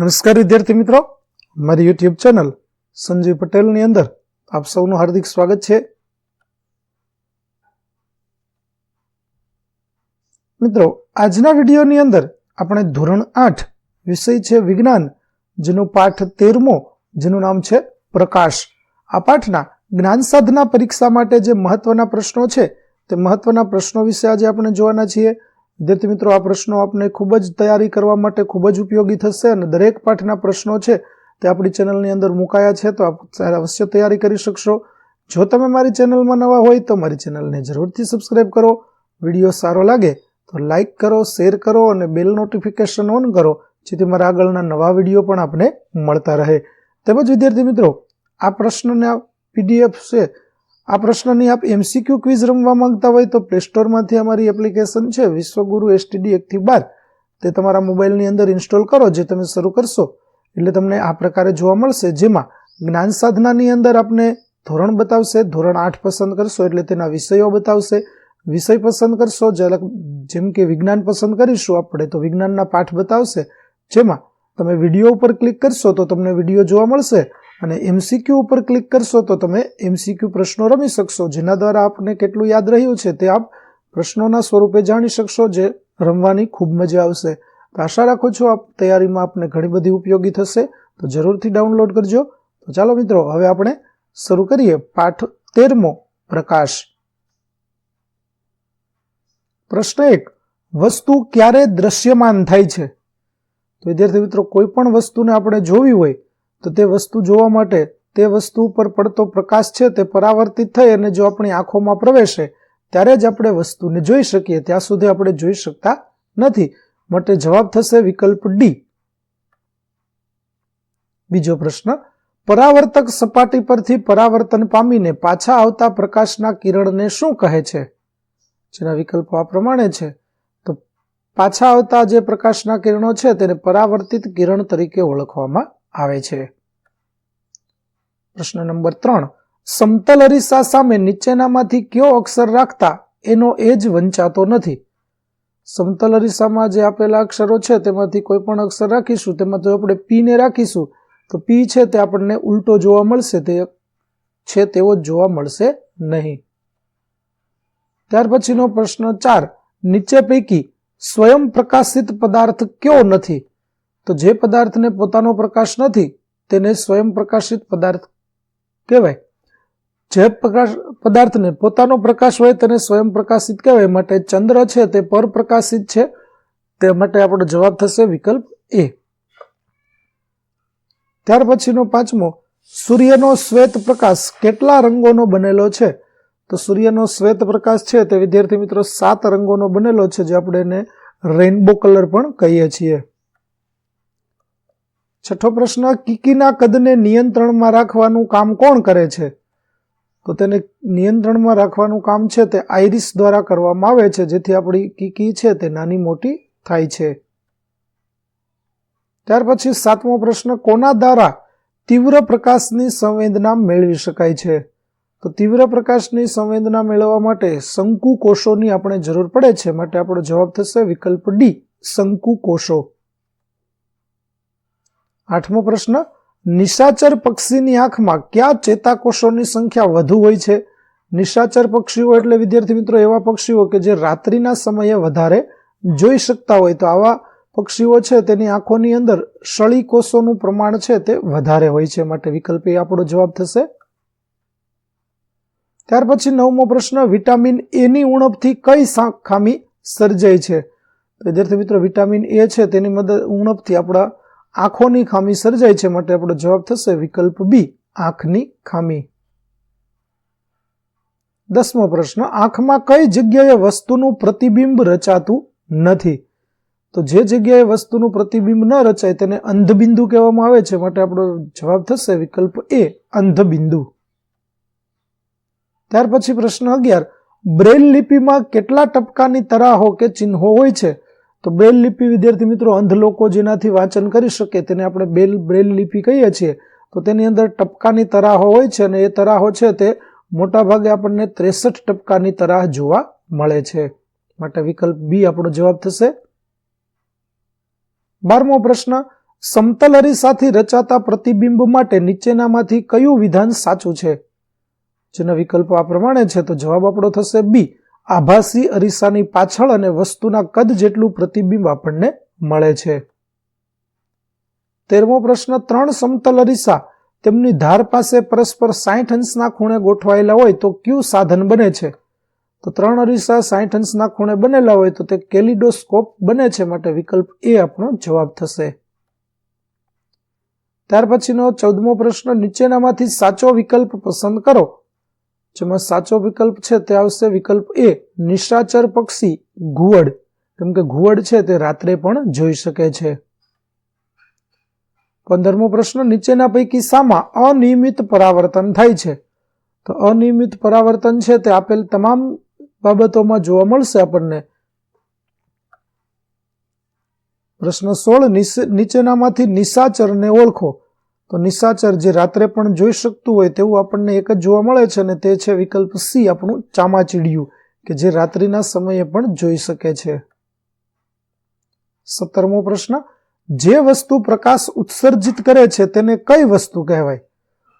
નમસ્કાર વિદ્યાર્થી મિત્રો. મારી યુટ્યુબ ચેનલ સંજીવ પટેલની અંદર આપ સૌનું હાર્દિક સ્વાગત છે. મિત્રો, આજના વિડીયોની અંદર આપણે ધોરણ આઠ વિષય છે વિજ્ઞાન, જેનો પાઠ તેરમો, જેનું નામ છે પ્રકાશ. આ પાઠના જ્ઞાન સાધના પરીક્ષા માટે જે મહત્વના પ્રશ્નો છે, તે મહત્વના પ્રશ્નો વિશે આજે આપણે જોવાના છીએ. વિદ્યાર્થી મિત્રો, આ પ્રશ્નો આપને ખૂબ જ તૈયારી કરવા માટે ખૂબ જ ઉપયોગી થશે અને દરેક પાઠના પ્રશ્નો છે તે આપણી ચેનલની અંદર મુકાયા છે, તો આપ અવશ્ય તૈયારી કરી શકશો. જો તમે મારી ચેનલમાં નવા હોય તો મારી ચેનલને જરૂરથી સબસ્ક્રાઈબ કરો. વીડિયો સારો લાગે તો લાઇક કરો, શેર કરો અને બેલ નોટિફિકેશન ઓન કરો, જેથી મારા આગળના નવા વીડિયો પણ આપને મળતા રહે. તેમજ વિદ્યાર્થી મિત્રો, આ પ્રશ્નના પીડીએફ છે આ પ્રશ્નની આપ એમસીક્યુ ક્વિઝ રમવા માંગતા હોય તો પ્લે સ્ટોરમાંથી અમારી એપ્લિકેશન છે, વિશ્વગુરુ એસટીડી એકથી બાર. તે તમારા મોબાઈલની અંદર ઇન્સ્ટોલ કરો, જે તમે શરૂ કરશો. એટલે તમને આ પ્રકારે જોવા મળશે, જેમાં જ્ઞાન સાધનાની અંદર આપને ધોરણ બતાવશે, ધોરણ આઠ પસંદ કરશો એટલે તેના વિષયો બતાવશે. વિષય પસંદ કરશો જેમ કે વિજ્ઞાન પસંદ કરીશું આપણે, તો વિજ્ઞાનના પાઠ બતાવશે. જેમાં તમે વીડિયો ઉપર ક્લિક કરશો તો તમને વીડિયો જોવા મળશે. અને એમસીક્યુ ઉપર ક્લિક કરશો તો તમે એમસીક્યુ પ્રશ્નો રમી શકશો. જેના દ્વારા આપને કેટલું યાદ રહ્યું છે તે આપ પ્રશ્નોના સ્વરૂપે જાણી શકશો જે રમવાની ખૂબ મજા આવશે. તો આશા રાખું છું આપ તૈયારીમાં આપને ઘણી બધી ઉપયોગી થશે. તો જરૂરથી ડાઉનલોડ કરજો. તો ચાલો મિત્રો, હવે આપણે શરૂ કરીએ પાઠ તેરમો પ્રકાશ. પ્રશ્ન એક, વસ્તુ ક્યારે દ્રશ્યમાન થાય છે? તો વિદ્યાર્થી મિત્રો, કોઈ પણ વસ્તુને આપણે જોવી હોય તો તે વસ્તુ જોવા માટે તે વસ્તુ ઉપર પડતો પ્રકાશ છે તે પરાવર્તિત થઈ અને જો આપણી આંખોમાં પ્રવેશે, ત્યારે જ આપણે વસ્તુને જોઈ શકીએ. ત્યાં સુધી આપણે જોઈ શકતા નથી. માટે જવાબ થશે વિકલ્પ ડી બીજો પ્રશ્ન. પરાવર્તક સપાટી પરથી પરાવર્તન પામીને પાછા આવતા પ્રકાશના કિરણને શું કહે છે? જેના વિકલ્પો આ પ્રમાણે છે. તો પાછા આવતા જે પ્રકાશના કિરણો છે તેને પરાવર્તિત કિરણ તરીકે ઓળખવામાં આવે છે. પ્રશ્ન નંબર ત્રણ, સમતલ અરીસા સામે નીચેનામાંથી કયો અક્ષર રાખતા એનો એ જ વંચાતો નથી? સમતલ અરીસામાં જે આપેલા અક્ષરો છે, તેમાંથી કોઈ પણ અક્ષર રાખીશું, તેમાં જો આપણે પી ને રાખીશું, તો પી છે તે આપણને ઉલટો જોવા મળશે, તે છે તેવો જ જોવા મળશે નહીં. ત્યાર પછીનો પ્રશ્ન ચાર, નીચે પૈકી સ્વયં પ્રકાશિત પદાર્થ કયો નથી? તો જે પદાર્થને પોતાનો પ્રકાશ નથી, તેને સ્વયં પ્રકાશિત પદાર્થ કહેવાય. જે પ્રકાશ, પદાર્થને પોતાનો પ્રકાશ હોય તેને સ્વયં પ્રકાશિત કહેવાય. માટે ચંદ્ર છે તે પરપ્રકાશિત છે. તે માટે આપણો જવાબ થશે વિકલ્પ એ. ત્યાર પછીનો પાંચમો, સૂર્યનો શ્વેત પ્રકાશ કેટલા રંગોનો બનેલો છે? તો સૂર્યનો શ્વેત પ્રકાશ છે તે વિદ્યાર્થી મિત્રો સાત રંગોનો બનેલો છે, જે આપણે એને રેઇનબો કલર પણ કહીએ છીએ. છઠ્ઠો પ્રશ્ન, કીકીના કદને નિયંત્રણમાં રાખવાનું કામ કોણ કરે છે? તો તેને નિયંત્રણમાં રાખવાનું કામ છે તે આઈરિસ દ્વારા કરવામાં આવે છે, જેથી આપણી કીકી છે તે નાની મોટી થાય છે. ત્યાર પછી સાતમો પ્રશ્ન, કોના દ્વારા તીવ્ર પ્રકાશની સંવેદના મેળવી શકાય છે? તો તીવ્ર પ્રકાશની સંવેદના મેળવવા માટે શંકુ કોષોની આપણે જરૂર પડે છે, માટે આપણો જવાબ થશે વિકલ્પ ડી શંકુ કોષો આઠમો પ્રશ્ન, નિશાચર પક્ષીની આંખમાં કયા ચેતાકોષોની સંખ્યા વધુ હોય છે? નિશાચર પક્ષીઓ એટલે, વિદ્યાર્થી મિત્રો, એવા પક્ષીઓ કે જે રાત્રિના સમયે વધારે જોઈ શકતા હોય. તો આવા પક્ષીઓ છે, તેની આંખોની અંદર શળી કોષોનું પ્રમાણ છે, તે વધારે હોય છે માટે વિકલ્પ એ આપણો જવાબ થશે. ત્યાર પછી નવમો પ્રશ્ન, વિટામિન એની ઉણપથી કઈ ખામી સર્જાય છે? વિદ્યાર્થી મિત્રો, વિટામિન એ છે, તેની મદદ ઉણપથી આપણા આંખોની ખામી સર્જાય છે માટે આપણો જવાબ થશે વિકલ્પ બી આંખની ખામી. દસમો પ્રશ્ન, આંખમાં કઈ જગ્યાએ વસ્તુનું પ્રતિબિંબ રચાતું નથી? તો જે જગ્યાએ વસ્તુનું પ્રતિબિંબ ન રચાય તેને અંધબિંદુ કહેવામાં આવે છે માટે આપણો જવાબ થશે વિકલ્પ એ અંધબિંદુ. ત્યાર પછી પ્રશ્ન અગિયાર બ્રેલ લિપિમાં કેટલા ટપકાની તરાહો કે ચિહ્નો હોય છે? તો બ્રેલ લિપિ વિદ્યાર્થી મિત્રો, અંધ લોકો જેનાથી વાંચન કરી શકે તેને આપણે બેલ બ્રેલ લિપિ કહીએ છીએ. તો તેની અંદર ટપકાની તરાહો હોય છે અને એ તરાહો છે તે મોટા ભાગે આપણને ત્રેસઠ ટપકાની તરાહ જોવા મળે છે. માટે વિકલ્પ બી આપણો જવાબ થશે. બારમો પ્રશ્ન, સમતલ અરીસાથી રચાતા પ્રતિબિંબ માટે નીચેનામાંથી કયું વિધાન સાચું છે? જેના વિકલ્પો આ પ્રમાણે છે તો જવાબ આપણો થશે બી આભાસી અરીસાની પાછળ અને વસ્તુના કદ જેટલું પ્રતિબિંબ આપણને મળે છે. તેરમો પ્રશ્ન, ત્રણ સમતલ અરીસા તેમની ધાર પાસે પરસ્પર સાઠ અંશના ખૂણે ગોઠવાયેલા હોય તો કયું સાધન બને છે? તો ત્રણ અરીસા સાઠ અંશના ખૂણે બનેલા હોય તો તે કેલિડોસ્કોપ બને છે માટે વિકલ્પ એ આપણો જવાબ થશે. ત્યાર પછીનો ચૌદમો પ્રશ્ન, નીચેનામાંથી સાચો વિકલ્પ પસંદ કરો. જેમાં સાચો વિકલ્પ છે તે આવશે વિકલ્પ એ, નિશાચર પક્ષી ઘુવડ. કેમ કે ઘુવડ છે તે રાત્રે પણ જોઈ શકે છે. પંદરમો પ્રશ્ન, નીચેના પૈકી શામાં અનિયમિત પરાવર્તન થાય છે? તો અનિયમિત પરાવર્તન છે તે આપેલ તમામ બાબતોમાં જોવા મળશે આપણને. પ્રશ્ન સોળ નીચેનામાંથી નિશાચરને ઓળખો. તો નિશાચર જે રાત્રે પણ જોઈ શકતું હોય તેવું આપણને એક જ જોવા મળે છે અને તે છે વિકલ્પ સી, આપણું ચામાચીડિયું, કે જે રાત્રિના સમયે પણ જોઈ શકે છે. સત્તરમો પ્રશ્ન, જે વસ્તુ પ્રકાશ ઉત્સર્જિત કરે છે તેને કઈ વસ્તુ કહેવાય?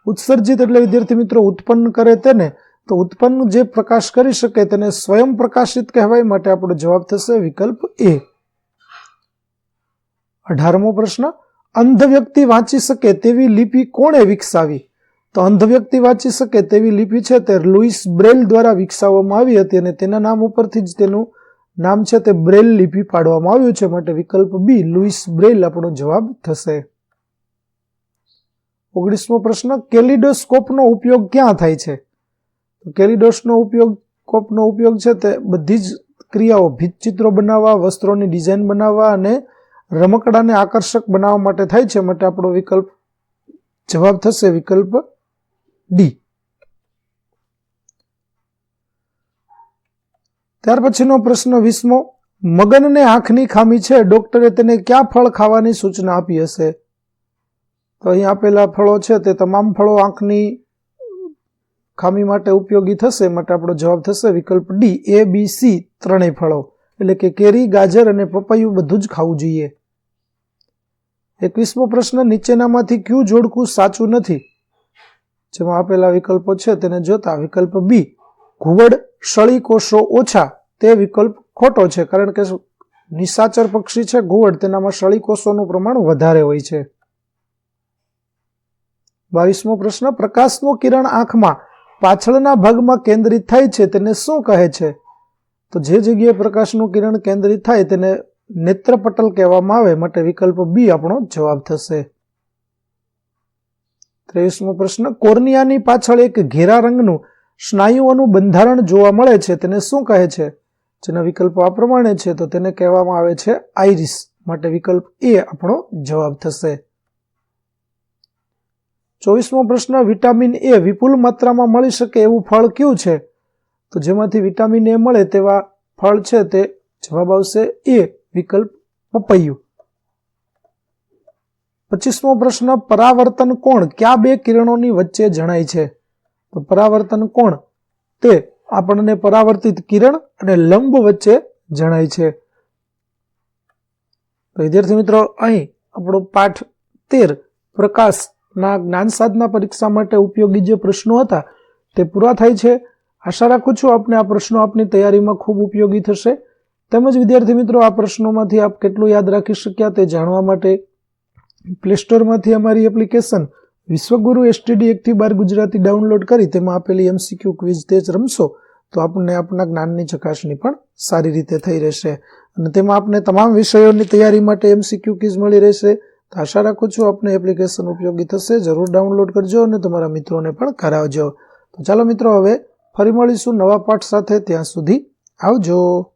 ઉત્સર્જિત એટલે, વિદ્યાર્થી મિત્રો, ઉત્પન્ન કરે તેને, તો ઉત્પન્ન જે પ્રકાશ કરી શકે તેને સ્વયં પ્રકાશિત કહેવાય માટે આપણો જવાબ થશે વિકલ્પ એ. અઢારમો પ્રશ્ન અંધ વ્યક્તિ વાંચી શકે તેવી લિપિ કોણે વિકસાવી? તો અંધ વ્યક્તિ વાંચી શકે તેવી લિપિ છે તે લુઈસ બ્રેલ દ્વારા વિકસાવવામાં આવી હતી અને તેના નામ ઉપરથી જ તેનું નામ છે તે બ્રેલ લિપિ પાડવામાં આવ્યું છે. માટે વિકલ્પ બી લુઈસ બ્રેલ, આપણો જવાબ થશે. ઓગણીસમો પ્રશ્ન, કેલિડોસ્કોપનો ઉપયોગ ક્યાં થાય છે? કેલિડોસનો ઉપયોગ, કોપનો ઉપયોગ છે તે બધી જ ક્રિયાઓ ભીતચિત્રો બનાવવા, વસ્ત્રોની ડિઝાઇન બનાવવા અને રમકડાને આકર્ષક બનાવવા માટે થાય છે, માટે આપણો વિકલ્પ જવાબ થશે વિકલ્પ ડી. ત્યાર પછીનો પ્રશ્ન વીસમો, મગનને આંખની ખામી છે, ડોક્ટરે તેને કયા ફળ ખાવાની સૂચના આપી હશે? તો અહીં આપેલા ફળો છે, તે તમામ ફળો આંખની ખામી માટે ઉપયોગી થશે, માટે આપણો જવાબ થશે વિકલ્પ ડી એ બી સી ત્રણેય ફળો. એટલે કે કેરી, ગાજર અને પપૈયું બધું જ ખાવું જોઈએ. એકવીસમો પ્રશ્ન, નીચેનામાંથી ક્યુ જોડકું સાચું નથી? જેમાં આપેલા વિકલ્પો છે તેને જોતા વિકલ્પ બી ઘુવડ સળી કોષો ઓછા, તે વિકલ્પ ખોટો છે, કારણ કે નિશાચર પક્ષી છે ઘુવડ, તેનામાં સળી કોષોનું પ્રમાણ વધારે હોય છે. બાવીસમો પ્રશ્ન, પ્રકાશનું કિરણ આંખમાં પાછળના ભાગમાં કેન્દ્રિત થાય છે, તેને શું કહે છે? તો જે જગ્યાએ પ્રકાશનું કિરણ કેન્દ્રિત થાય, તેને નેત્રપટલ કહેવામાં આવે માટે વિકલ્પ બી આપણો જવાબ થશે. ત્રેવીસમો પ્રશ્ન, કોર્નિયાની પાછળ એક ઘેરા રંગનું સ્નાયુઓનું બંધારણ જોવા મળે છે, તેને શું કહે છે? જેના વિકલ્પો આ પ્રમાણે છે, તો તેને કહેવામાં આવે છે આઈરિસ માટે વિકલ્પ એ આપણો જવાબ થશે. ચોવીસમો પ્રશ્ન, વિટામિન એ વિપુલ માત્રામાં મળી શકે એવું ફળ કયું છે? તો જેમાંથી વિટામિન એ મળે તેવા ફળ છે તે જવાબ આવશે એ વિકલ્પ પપૈયું. પચીસમો પ્રશ્ન, પરાવર્તન કોણ? ક્યાં બે કિરણોની વચ્ચે જણાય છે? તો પરાવર્તન કોણ? તે આપણને પરાવર્તિત કિરણ અને લંબ વચ્ચે જણાય છે. તો વિદ્યાર્થી મિત્રો, અહીં આપણો પાઠ તેર, પ્રકાશના જ્ઞાન સાધના પરીક્ષા માટે ઉપયોગી જે પ્રશ્નો હતા તે પૂરા થાય છે. આશા રાખું છું આપને આ પ્રશ્નો આપની તૈયારીમાં ખૂબ ઉપયોગી થશે. તેમજ વિદ્યાર્થી મિત્રો, આ પ્રશ્નોમાંથી આપ કેટલું યાદ રાખી શક્યા તે જાણવા માટે પ્લે સ્ટોરમાંથી અમારી એપ્લિકેશન વિશ્વગુરુ એસટીડી એકથી બાર ગુજરાતી ડાઉનલોડ કરી તેમાં આપેલી એમસીક્યુ ક્વિઝ તે જ રમશો તો આપણને આપના જ્ઞાનની ચકાસણી પણ સારી રીતે થઈ રહેશે. અને તેમાં આપને તમામ વિષયોની તૈયારી માટે એમસીક્યુ ક્વિઝ મળી રહેશે. તો આશા રાખું છું આપને એપ્લિકેશન ઉપયોગી થશે. જરૂર ડાઉનલોડ કરજો અને તમારા મિત્રોને પણ કરાવજો. તો ચાલો મિત્રો, હવે ફરી મળીશું નવા પાઠ સાથે. ત્યાં સુધી આવજો.